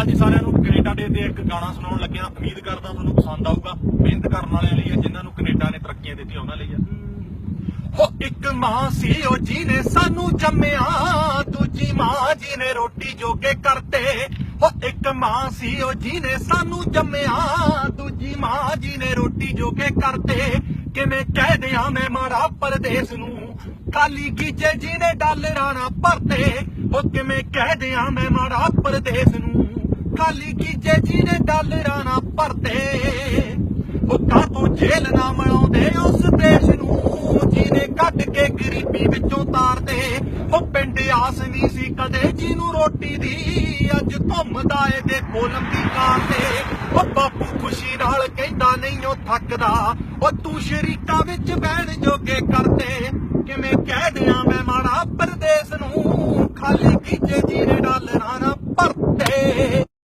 ਅਕਾਲ ਜੀ ਸਾਰਿਆਂ ਨੂੰ ਕੈਨੇਡਾ ਡੇ ਤੇ ਇੱਕ ਗਾਣਾ ਸੁਣਾਉਣ ਲੱਗਿਆ ਉਮੀਦ ਕਰਦਾ ਤੁਹਾਨੂੰ ਪਸੰਦ ਆਊਗਾ। ਮਿਹਨਤ ਕਰਨ ਵਾਲਿਆਂ ਲਈ ਹੈ ਜਿਨ੍ਹਾਂ ਨੂੰ ਕੈਨੇਡਾ ਨੇ ਤਰੱਕੀਆਂ ਦਿੱਤੀਆਂ ਉਹਨਾਂ ਲਈ ਆ। ਹੋ, ਇੱਕ ਮਾਂ ਸੀ ਉਹ ਜਿਹਨੇ ਸਾਨੂੰ ਜੰਮਿਆ, ਦੂਜੀ ਮਾਂ ਜਿਹਨੇ ਰੋਟੀ ਜੋਗੇ ਕਰਤੇ। ਹੋ, ਇੱਕ ਮਾਂ ਸੀ ਉਹ ਜਿਹਨੇ ਸਾਨੂੰ ਜੰਮਿਆ, ਦੂਜੀ ਮਾਂ ਜਿਹਨੇ ਰੋਟੀ ਜੋਗੇ ਕਰਤੇ। ਕਿਵੇਂ ਕਹਿ ਦਿਆਂ ਮੈਂ ਮਾਰਾ ਪਰਦੇਸ ਨੂੰ, ਕਾਲੀ ਗੀਜੇ ਜਿਹਨੇ ਡਾਲਰਾਂ ਨਾ ਭਰਤੇ। ਉਹ ਕਿਵੇਂ ਕਹਿ ਦਿਆਂ ਮੈਂ ਮਾਰਾ ਪਰਦੇਸ ਨੂੰ ਕਾਲੀ ਕੀਜੇ ਜਿਹਨੇ ਡਾਲਰਾਂ ਨਾ ਭਰਤੇ ਉਹ ਕਾਤੋਂ ਜੇਲ੍ਹ ਨਾ ਮਣਾਉਂਦੇ ਉਸ ਦੇਸ਼ ਨੂੰ ਜਿਹਨੇ ਕੱਢ ਕੇ ਗਰੀਬੀ ਵਿੱਚੋਂ ਤਾਰਦੇ। ਉਹ ਪਿੰਡ ਆਸ ਨਹੀਂ ਸੀ ਕਦੇ ਜਿਹਨੂੰ ਰੋਟੀ ਦੀ, ਅੱਜ ਧੁੰਮਦਾ ਇਹਦੇ ਕੋਲ ਲੰਬੀ ਕਾਰ ਤੇ। ਉਹ ਬਾਪੂ ਖੁਸ਼ੀ ਨਾਲ ਕਹਿੰਦਾ, ਨਹੀਂ, ਉਹ ਥੱਕਦਾ। ਉਹ ਤੂੰ ਸ਼ਰੀਕਾਂ ਵਿੱਚ ਬਹਿਣ ਜੋਗੇ ਕਰਦੇ।